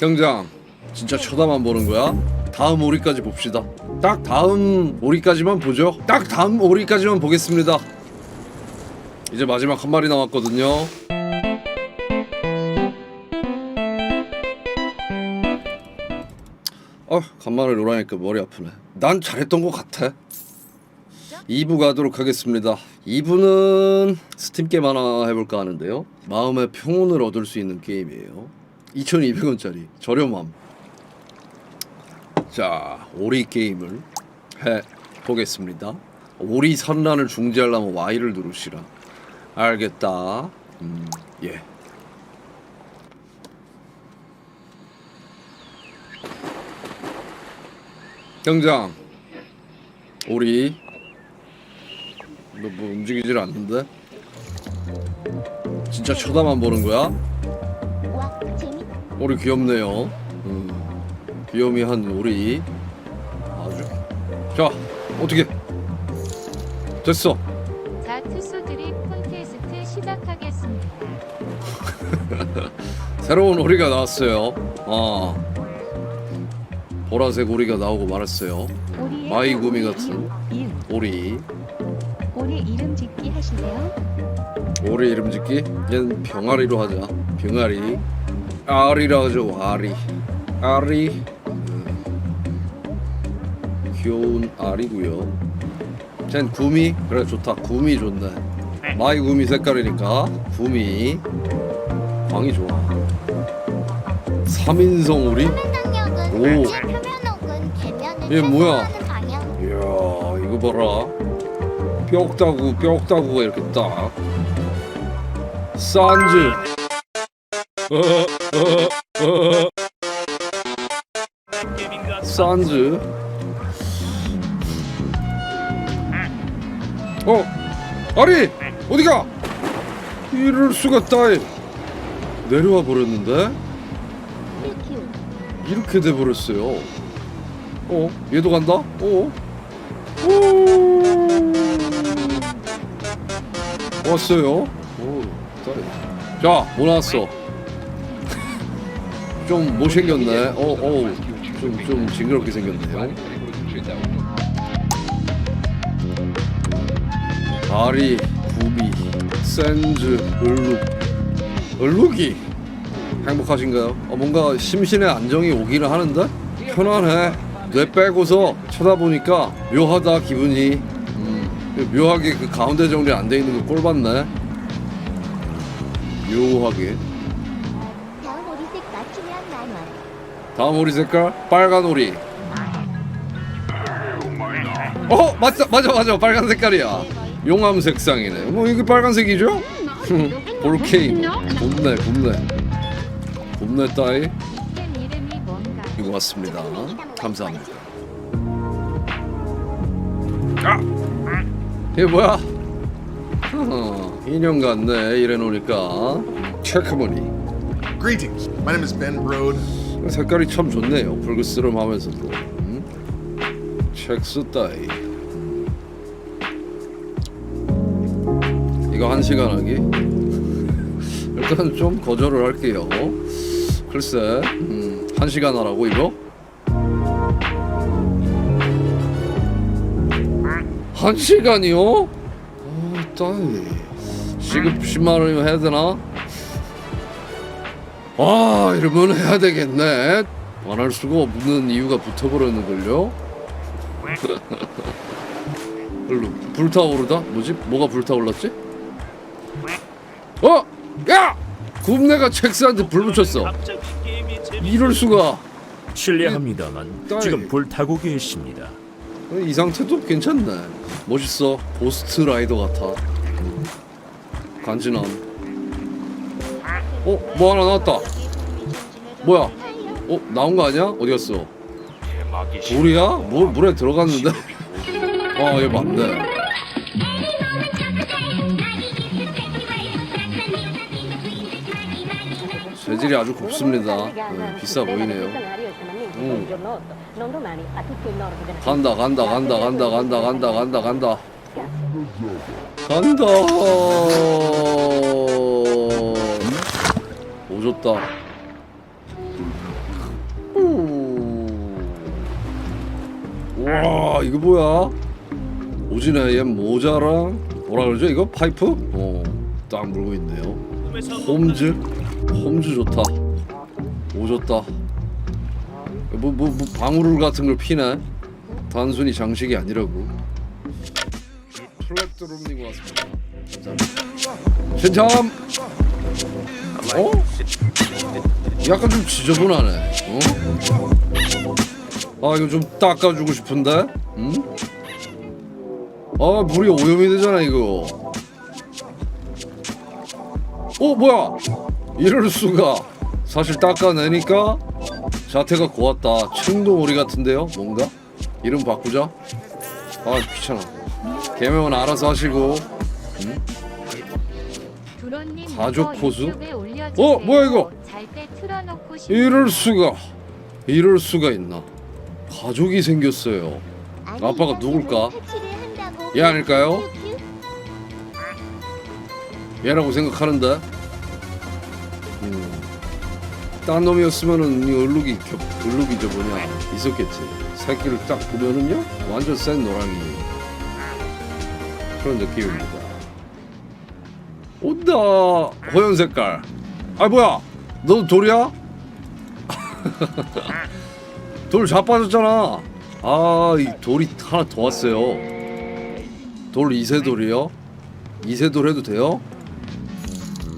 경장 진짜 쳐다만 보는 거야? 다음 오리까지 봅시다. 딱. 다음 오리까지만 보죠? 딱. 다음 오리까지만 보겠습니다. 이제 마지막 한 마리 남았거든요. 어 간만에 놀아니까 머리 아프네. 난 잘했던 것 같아. 2부 가도록 하겠습니다. 2부는 스팀 게임 하나 해볼까 하는데요. 마음의 평온을 얻을 수 있는 게임이에요 2200원짜리 저렴함. 자 오리 게임을 해 보겠습니다. 오리 산란을 중지하려면 Y를 누르시라. 알겠다. 음, 예. 경장 오리. 너 뭐 움직이질 않는데? 진짜 쳐다만 보는 거야? 오리 귀엽네요. 음, 귀요미한 오리. 아주. 자, 어떻게? 됐어. 자, 투수들이 콘테스트 시작하겠습니다. 새로운 오리가 나왔어요. 아, 보라색 오리가 나오고 말았어요. 오리의 마이구미 오리 같은. 이름, 이름. 오리. 오리 이름 짓기 하실래요? 오리 이름 짓기? 얘는 병아리로 하자. 병아리. 아리라 하죠. 아리. 아리. 음. 귀여운 아리고요. 쟨 구미? 그래 좋다. 구미 좋네. 마이 구미 색깔이니까 구미. 광이 좋아. 삼인성 오리? 오. 얘 뭐야? 이야 이거 봐라. 뼈다구 뼈다구가 이렇게 딱. 산즈. 산즈. 어, 아리 어디가? 이럴 수가 따위. 내려와 버렸는데 큐 이렇게 돼 버렸어요. 어, 얘도 간다? 어, 오, 왔어요. 오, 따위. 자, 뭐 나왔어? 좀 못생겼네. 어, 어, 좀, 좀 징그럽게 생겼네요. 다리, 구비, 센즈, 얼룩. 얼룩이 행복하신가요? 어, 뭔가 심신의 안정이 오기는 하는데 편안해. 뇌 빼고서 쳐다보니까 묘하다 기분이. 음, 묘하게 그 가운데 정리 안 돼 있는 거 꼴봤네. 묘하게. 다음 오리 색깔 빨간 오리. 어 맞다 맞아 맞아 빨간 색깔이야. 용암 색상이네. 뭐 이게 빨간색이죠? 볼케인. 곱네 곱네. 곱네 따위. 이거 같습니다. 감사합니다. 아! 이게 뭐야? 어, 인형 같네 이래 놓으니까 체크무늬 Greetings. My name is Ben Brode. 색깔이 참 좋네요. 붉으스름하면서도. 음? 첵스 따이 이거 한 시간 하기? 일단 좀 거절을 할게요. 글쎄 음, 한 시간 하라고 이거? 한 시간이요? 아 따이 시급 10만 원이면 해야 되나? 아 이러면 해야 되겠네 안 할 수가 없는 이유가 붙어버렸는걸요 별로 불타오르다? 뭐지? 뭐가 불타올랐지? 어? 야! 굽내가 첵스한테 불 붙였어 이럴 수가 실례합니다만 딸. 지금 불타고 계십니다. 이 상태도 괜찮네 멋있어 고스트 라이더 같아 간지남 어? 뭐 하나 나왔다 뭐야? 어? 나온 거 아니야? 어디 갔어? 물이야? 물, 물에 들어갔는데? 아, 얘 맞네. 재질이 아주 곱습니다. 네, 비싸 보이네요. 음. 간다, 간다, 간다, 간다, 간다, 간다, 간다, 간다. 간다. 줬다. 와 이거 뭐야? 오지네 얘 모자랑 뭐라 그러죠 이거 파이프? 어딱 물고 있네요. 홈즈 홈즈 좋다. 오 좋다. 뭐뭐 뭐, 뭐, 뭐 방울 같은 걸 피네. 단순히 장식이 아니라고. 플랫 드롭 니고 왔습니다. 괜찮. 어? 약간 좀 지저분하네. 어? 아 이거 좀 닦아주고 싶은데? 응? 아 물이 오염이 되잖아 이거. 어 뭐야? 이럴 수가. 사실 닦아내니까 자태가 고왔다. 층동오리 같은데요? 뭔가? 이름 바꾸자. 아 귀찮아. 개명은 알아서 하시고. 가족 포수? 올려주세요. 어, 뭐야, 이거? 이럴 수가. 이럴 수가 있나? 가족이 생겼어요. 아빠가 누굴까? 얘 아닐까요? 얘라고 생각하는데. 음. 딴 놈이었으면은 이 얼룩이 겹, 얼룩이 저 뭐냐 있었겠지. 새끼를 딱 보면은요 완전 센 노랑이 그런 느낌입니다. 온다 호연 색깔. 아 뭐야? 너 돌이야? 돌 자빠졌잖아. 아 이 돌이 하나 더 왔어요. 돌 이세돌이요? 이세돌 해도 돼요?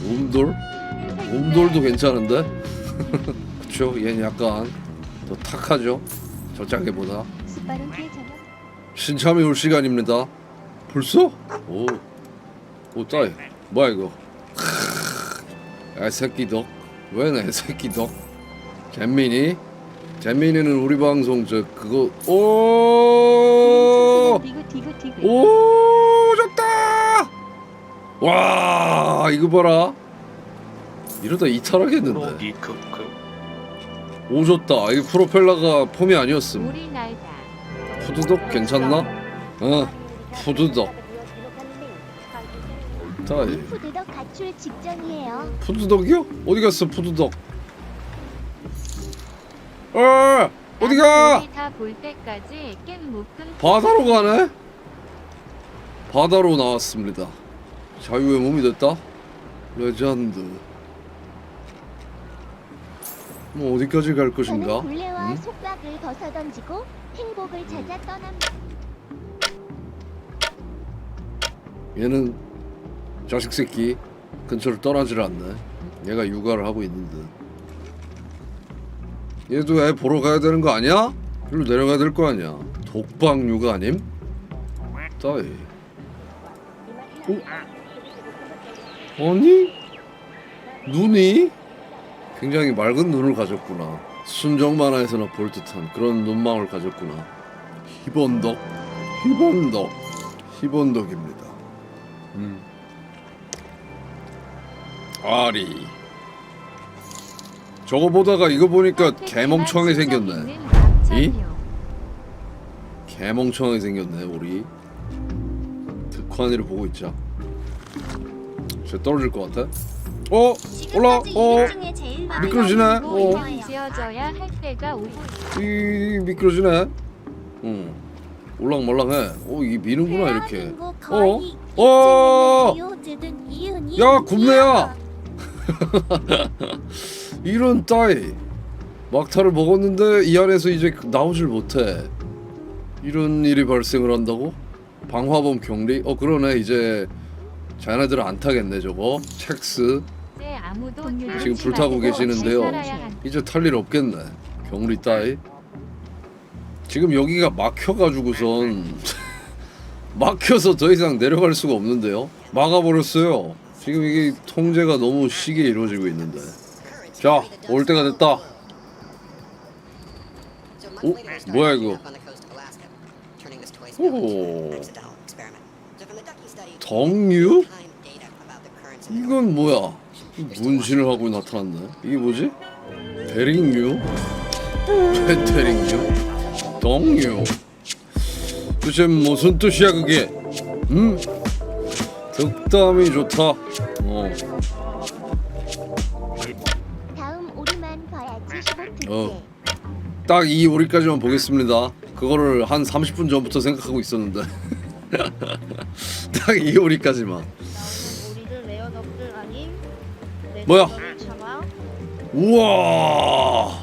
움돌? 움돌도 괜찮은데? 그쵸? 얘는 약간 더 탁하죠? 저 저녁. 신참이 올 시간입니다 벌써? 오, 오 따이 뭐야 이거 애새끼 덕? 웬 애새끼 덕? 잼민이? 잼민이는 우리 방송 저 그거 오 디그 디그 디그. 오 좋다 와 이거 봐라 이러다 이탈하겠는데 오 좋다 이거 프로펠러가 폼이 아니었음 우리 날다. 푸드덕 괜찮나? 어 푸드덕 다이 푸드덕 가출 직전이에요. 푸드덕이요? 어디 갔어 푸드덕 어 어디 가 다볼 때까지 깻 묶은 바다로 가네 바다로 나왔습니다 자유의 몸이 됐다 레전드 뭐 어디까지 갈 것인가 저는 굴레와 응? 속박을 벗어 던지고 행복을 찾아 떠납니다. 얘는 자식 새끼 근처를 떠나질 않네. 얘가 육아를 하고 있는 듯. 얘도 애 보러 가야 되는 거 아니야? 일로 내려가야 될 거 아니야. 독방 육아 아님? 따이. 어? 아니? 눈이 굉장히 맑은 눈을 가졌구나. 순정 만화에서나 볼 듯한 그런 눈망울 가졌구나. 희번덕, 희번덕, 희번덕입니다. 음. 아리. 저거 보다가 이거 보니까 개멍청하게 생겼네. 이? 개멍청하게 생겼네 우리. 득환이를 보고 있자. 쟤 떨어질 것 같아? 어? 올라? 어? 미끄러지네? 어? 이 미끄러지네? 응. 올랑말랑해. 어 이게 미는구나 이렇게. 어? 어? 야 굽네야. 이런 따위 막타를 먹었는데 이 안에서 이제 나오질 못해. 이런 일이 발생을 한다고? 방화범 격리? 어 그러네 이제 자네들은 안 타겠네 저거. 첵스 아무도 지금 불타고 계시는데요. 이제 탈 일 없겠네. 경리 따위. 지금 여기가 막혀가지고선 막혀서 더 이상 내려갈 수가 없는데요. 막아버렸어요. 지금 이게 통제가 너무 시게 이루어지고 있는데. 자, 올 때가 됐다. 오, 뭐야, 이거? 오. 덩유? 이건 뭐야? 문신을 하고 나타났네. 이게 뭐지? 대링류? 대대링류? 덩유? 도대체 무슨 뜻이야 그게? 음? 득담이 좋다. 어. 다음 오리만 봐야지 15 특제. 어. 딱 이 오리까지만 보겠습니다. 그거를 한 30분 전부터 생각하고 있었는데 딱 이 오리까지만 우리들 레어덕들 아닌 뭐야? 참아 우와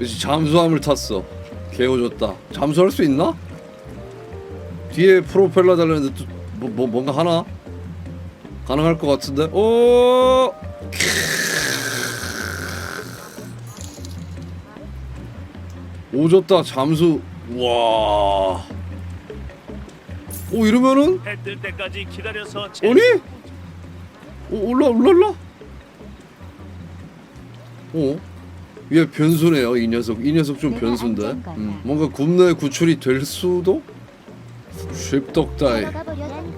역시 잠수함을 탔어 개오졌다 잠수할 수 있나? 뒤에 프로펠러 달렸는데 또 뭐, 뭐 뭔가 하나? 가능할 것 같은데 오 오졌다 잠수 와. 오 이러면은 해뜰 때까지 기다려서 아니? 오, 올라 올라올라? 어? 얘 변수네요 이 녀석 이 녀석 좀 변수인데. 음, 뭔가 굽내 구출이 될 수도? 쉽덕다이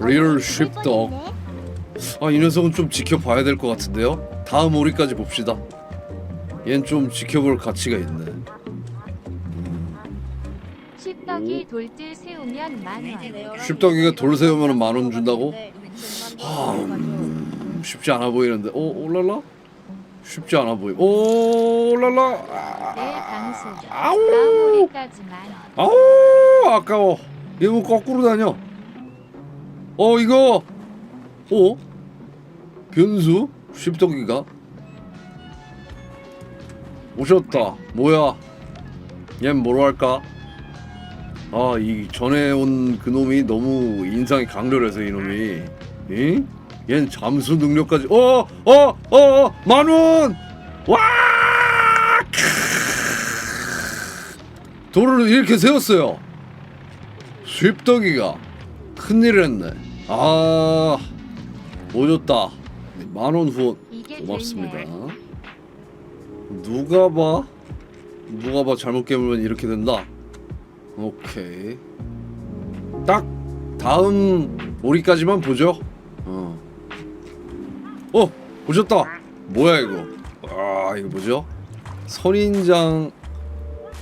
리얼 쉽덕. 아이 녀석은 좀 지켜봐야 될 것 같은데요? 다음 오리까지 봅시다. 얜 좀 지켜볼 가치가 있네. 십덕이 돌질 세우면 만원. 쉽덕이가 돌 세우면 만 원 준다고? 네, 아, 음, 쉽지 않아 보이는데. 오 올랄라? 쉽지 않아 보이. 오 올랄라. 내 방수 아우. 다음 오리까지만. 아우 아까워. 이거 뭐 거꾸로 다녀 어 이거. 어? 변수? 십덕이가? 오셨다. 뭐야? 얜 뭐로 할까? 아 이 전에 온 그놈이 너무 인상이 강렬해서 이놈이. 응? 얜 잠수 능력까지. 어어어어 만원! 와! 돌을 이렇게 세웠어요. 쉽덕이가 큰일을 했네. 아, 오졌다. 만원 후원 고맙습니다. 누가 봐? 누가 봐 잘못 깨물면 이렇게 된다. 오케이. 딱 다음 오리까지만 보죠. 어. 어, 오셨다. 뭐야 이거? 아, 이거 뭐죠? 선인장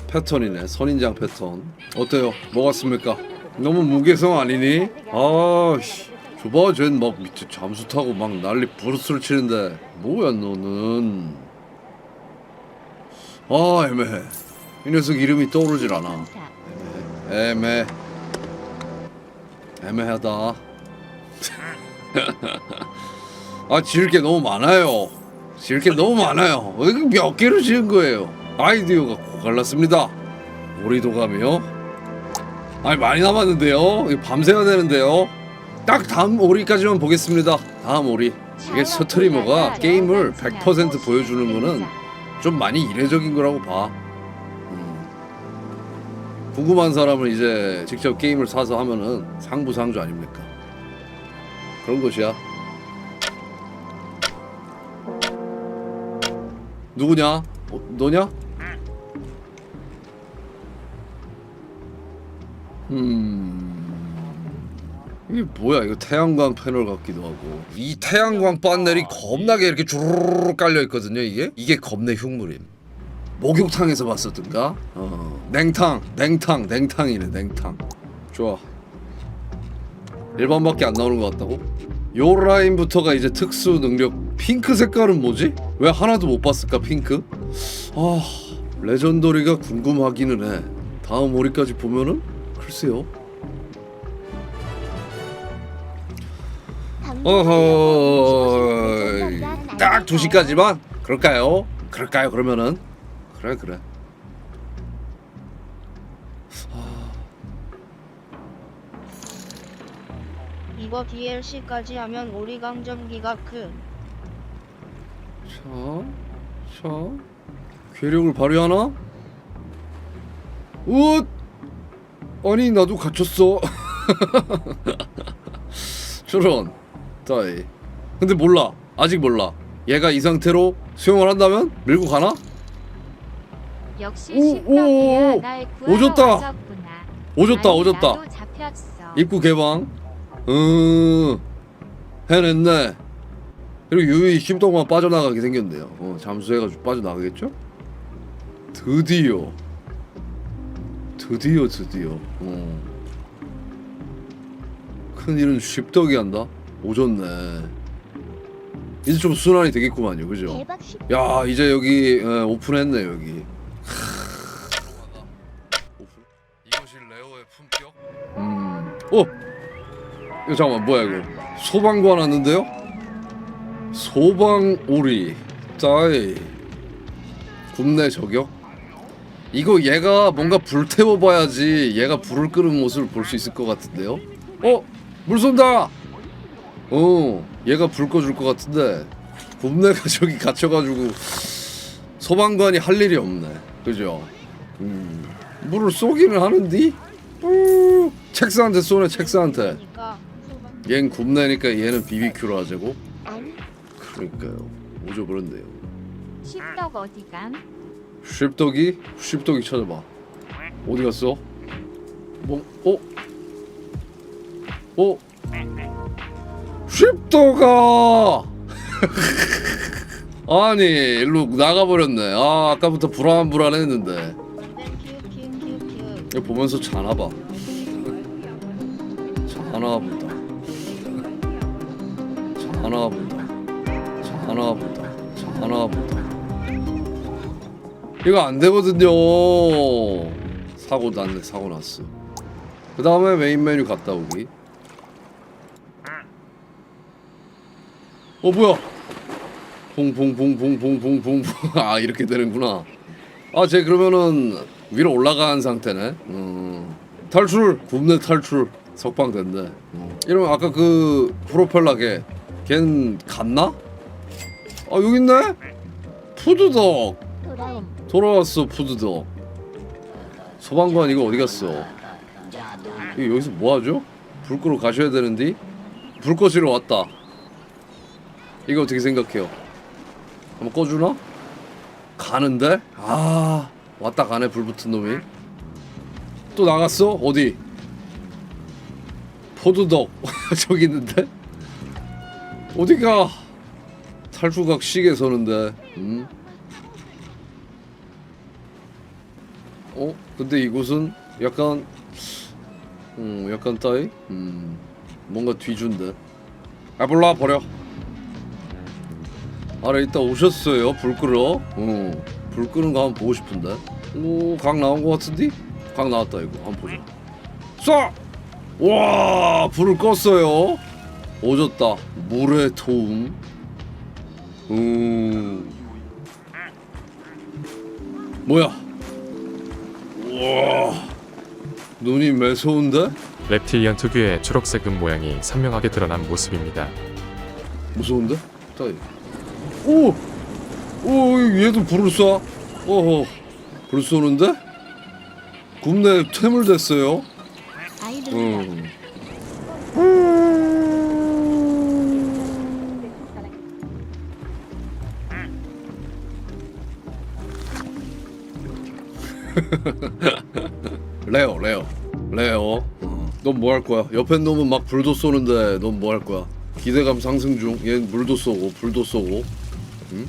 패턴이네. 선인장 패턴. 어때요? 뭐 같습니까? 너무 무게성 아니니? 아, 씨. 줘봐, 쟨막 밑에 잠수 타고 막 난리 부르스를 치는데 뭐야 너는? 아, 애매해. 이 녀석 이름이 떠오르질 않아. 애매. 애매하다. 아, 지을 게 너무 많아요. 지을 게 너무 많아요. 이거 몇 개를 지은 거예요. 아이디어가 고갈랐습니다. 오리도감이요? 아니 많이 남았는데요. 밤새야 되는데요. 딱 다음 오리까지만 보겠습니다. 다음 오리. 이게 스트리머가 게임을 100% 보여주는 거는 좀 많이 이례적인 거라고 봐. 음. 궁금한 사람은 이제 직접 게임을 사서 하면은 상부상조 아닙니까? 그런 것이야. 누구냐? 어, 너냐? 음. 이게 뭐야? 이거 태양광 패널 같기도 하고. 이 태양광 판넬이 겁나게 이렇게 주르르 깔려 있거든요. 이게 이게 겁내 흉물임. 목욕탕에서 봤었던가? 어. 냉탕, 냉탕, 냉탕이네, 냉탕. 좋아. 일반밖에 안 나오는 것 같다고? 요 라인부터가 이제 특수 능력 핑크 색깔은 뭐지? 왜 하나도 못 봤을까 핑크? 아 레전더리가 궁금하기는 해 다음 오리까지 보면은 글쎄요 어허 딱 2시까지만? 그럴까요? 그럴까요 그러면은 그래 그래 이거 DLC까지 하면 우리 강점기가 큰 자, 자, 괴력을 발휘하나? 웃! 아니 나도 갇혔어. 저런, 다이. 근데 몰라, 아직 몰라. 얘가 이 상태로 수영을 한다면 밀고 가나? 역시 오, 십덕이야 오, 오. 날 구하러 오졌다. 오졌다, 아니, 오졌다. 나도 잡혔어 입구 개방. 음, 해냈네. 그리고 유이 심동만 빠져나가게 생겼네요. 어, 잠수해가지고 빠져나가겠죠? 드디어. 드디어 드디어. 어. 큰일은 쉽덕이 한다. 오졌네. 이제 좀 순환이 되겠구만요, 그죠? 야 이제 여기 에, 오픈했네 여기. 오픈. 어 이거 잠깐만 뭐야 이거 소방관 왔는데요 소방오리 짜이 굽네 저격 이거 얘가 뭔가 불태워봐야지 얘가 불을 끄는 모습을 볼 수 있을 것 같은데요? 어? 물 쏜다! 어 얘가 불 꺼줄 것 같은데 굽네가 저기 갇혀가지고 소방관이 할 일이 없네. 그죠? 음 물을 쏘기는 하는디? 우, 책사한테 쏘네 책사한테. 그러니까. 얜 굽네니까 얘는 BBQ로 하자고? 안 그러니까요. 그런데요. 십덕 어디간? 쉽덕이? 쉽덕이 찾아봐. 어디 갔어? 뭐 어? 어? 쉽덕아! 아니 일로 나가버렸네. 아 아까부터 불안불안했는데. 보면서 자나봐. 자나보 이거 안 되거든요. 사고 났네 사고 났어. 그 다음에 메인 메뉴 갔다 오기. 어 뭐야? 퐁퐁퐁퐁퐁퐁퐁 아 이렇게 되는구나. 아 쟤 그러면은 위로 올라간 상태네. 음. 탈출! 굽네 탈출. 석방 됐네. 음. 이러면 아까 그 프로펠러게 걘 갔나? 아 여기 있네? 푸드덕 돌아왔어 푸드덕 소방관 이거 어디 갔어 이거 여기서 뭐하죠? 불 끄러 가셔야 되는데 불 꺼지러 왔다 이거 어떻게 생각해요? 한번 꺼주나? 가는데? 아 왔다 가네 불 붙은 놈이 또 나갔어? 어디? 포도덕 저기 있는데? 어디가? 탈주각 시계 서는데 음? 어? 근데 이곳은 약간 음 약간 따위? 음 뭔가 뒤준데. 아 몰라 버려. 아래 이따 오셨어요 불 끄러? 어, 불 끄는 거 한번 보고 싶은데. 오각 나온 거 같은데? 각 나왔다 이거. 한번 보자. 쏴! 와 불을 껐어요. 오졌다. 물의 도움. 음. 뭐야 우와 눈이 매서운데? reptilian 특유의 초록색은 모양이 선명하게 드러난 모습입니다. 무서운데? 따위. 오! 오, 얘도 불을 쏴. 어허. 불 쏘는데? 굽네 퇴물됐어요. 아이들 음. 레오, 레오, 레오. 넌 뭐 할 거야? 옆에 놈은 막 불도 쏘는데 넌 뭐 할 거야? 기대감 상승 중. 얘는 물도 쏘고 불도 쏘고. 응?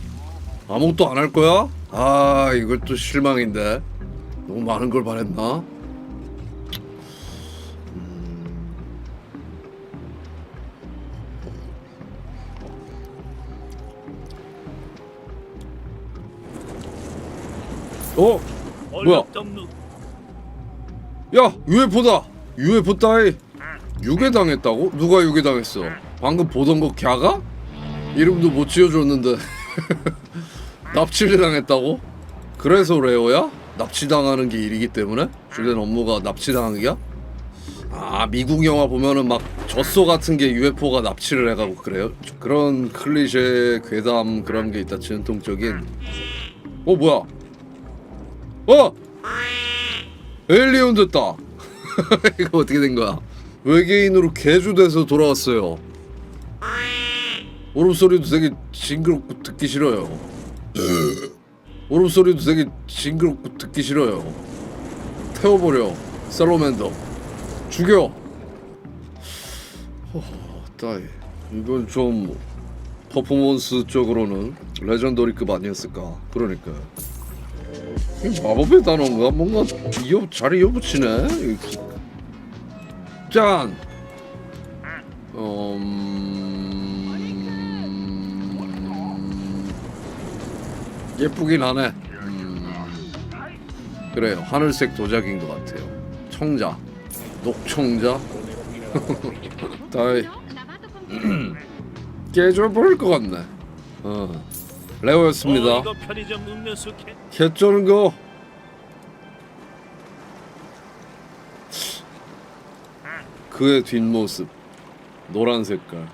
아무것도 안 할 거야? 아, 이걸 또 실망인데. 너무 많은 걸 바랬나? 어? 뭐야? 야 UFO다 UFO 따위 유괴당했다고? 누가 유괴당했어? 방금 보던 거 갸가? 이름도 못 지어줬는데 납치를 당했다고? 그래서 레오야? 납치당하는 게 일이기 때문에? 주된 업무가 납치당한 게야? 아 미국 영화 보면은 막 젖소 같은 게 UFO가 납치를 해가고 그래요? 그런 클리셰 괴담 그런 게 있다 전통적인 어 뭐야 어! 에일리언 됐다. 이거 어떻게 된 거야? 외계인으로 개조돼서 돌아왔어요. 울음소리도 되게 징그럽고 듣기 싫어요. 울음소리도 되게 징그럽고 듣기 싫어요. 태워버려. 살로맨더. 죽여. 허, 따이. 이건 좀 퍼포먼스 쪽으로는 레전더리급 아니었을까. 그러니까. 이 마법의 단어인가 뭔가 이어 잘 이어붙이네. 짠. 음... 예쁘긴 하네. 음... 그래요. 하늘색 도자기인 것 같아요. 청자, 녹청자. 다이 깨져버릴 것 같네 어 레오였습니다. 편의점 음료수 캔. 개쩌는 거. 그의 뒷모습. 노란 색깔.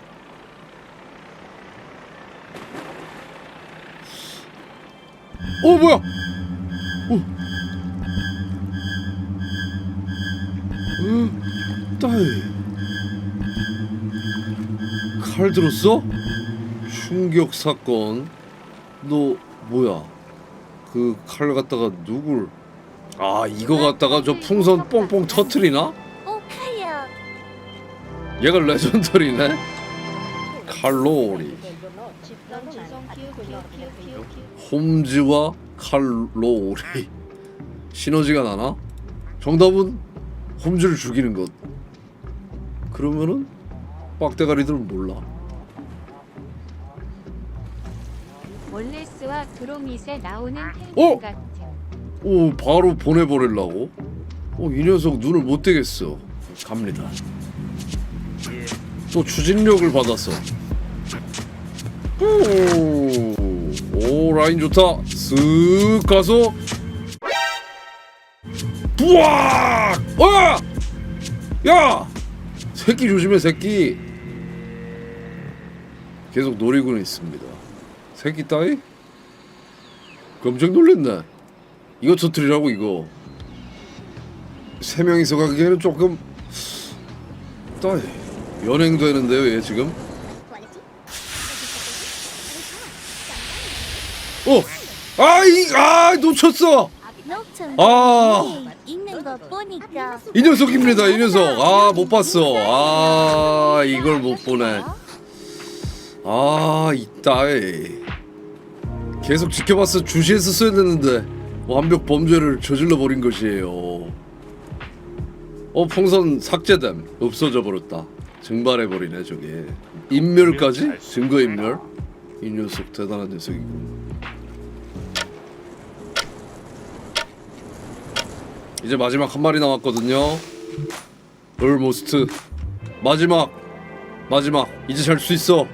어 뭐야? 어. 어, 따이 칼 들었어? 충격 사건 너 뭐야? 그 칼 갖다가 누굴? 아 이거 갖다가 저 풍선 뽕뽕 터트리나? 오 칼이야. 얘가 레전더리네? 칼로리. 홈즈와 칼로리. 시너지가 나나? 정답은 홈즈를 죽이는 것. 그러면은 빡대가리들은 몰라 월레스와 드로밋에 나오는 어? 펭귄 같은 오 바로 보내버리려고? 어이 녀석 눈을 못 떼겠어. 갑니다. 또 추진력을 받았어 오, 오 라인 좋다. 쓱 가서. 부악! 와! 야! 새끼 조심해 새끼. 계속 노리고는 있습니다 새끼 따위? 깜짝 놀랐네. 이거 터트리라고 이거. 세 명이서 가기에는 조금 따위 연행되는데요 얘 지금. 어! 아 이 아 놓쳤어! 아. 있는 거 보니까 이 녀석입니다 이 녀석. 아 못 봤어. 아 이걸 못 보네. 아 이따이 계속 지켜봤어. 주시했었어야 되는데 완벽 범죄를 저질러 버린 것이에요. 어 풍선 삭제됨. 없어져 버렸다. 증발해 버리네 저게. 인멸까지? 증거 인멸? 이 녀석 대단한 녀석이고 이제 마지막 한 마리 남았거든요. 얼모스트 마지막. 마지막. 이제 잘 수 있어.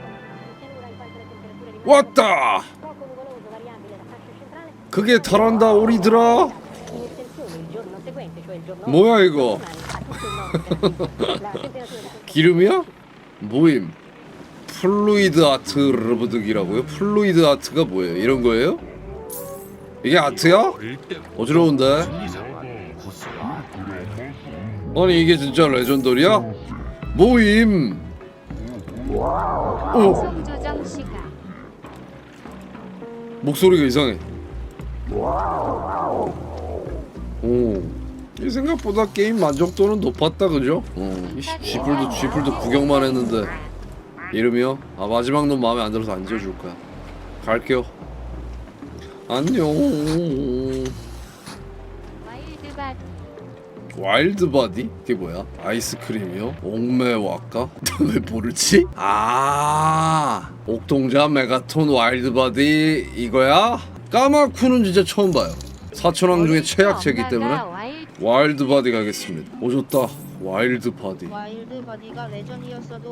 왔다 그게 탈한다 오리들아 뭐야 이거 기름이야? 모임 플루이드 아트 러브득이라고요? 플루이드 아트가 뭐예요? 이런 거예요? 이게 아트야? 어지러운데 아니 이게 진짜 레전더리야? 모임 시간 목소리가 이상해 오. 이 생각보다 게임 만족도는 높았다 그죠? 씨, 쥐뿔도 쥐뿔도 구경만 했는데 이름이요? 아 마지막 놈 마음에 안 들어서 안 지어줄 거야 갈게요 안녕 와일드 바디? 그게 뭐야? 아이스크림이요? 옥매 와까? 왜 모르지? 아 옥동자 메가톤 와일드 바디 이거야? 까마쿠는 진짜 처음 봐요. 사천왕 중에 최약체이기 때문에 와일드 바디 가겠습니다. 오졌다. 와일드 바디. 와일드 바디가 레전이었어도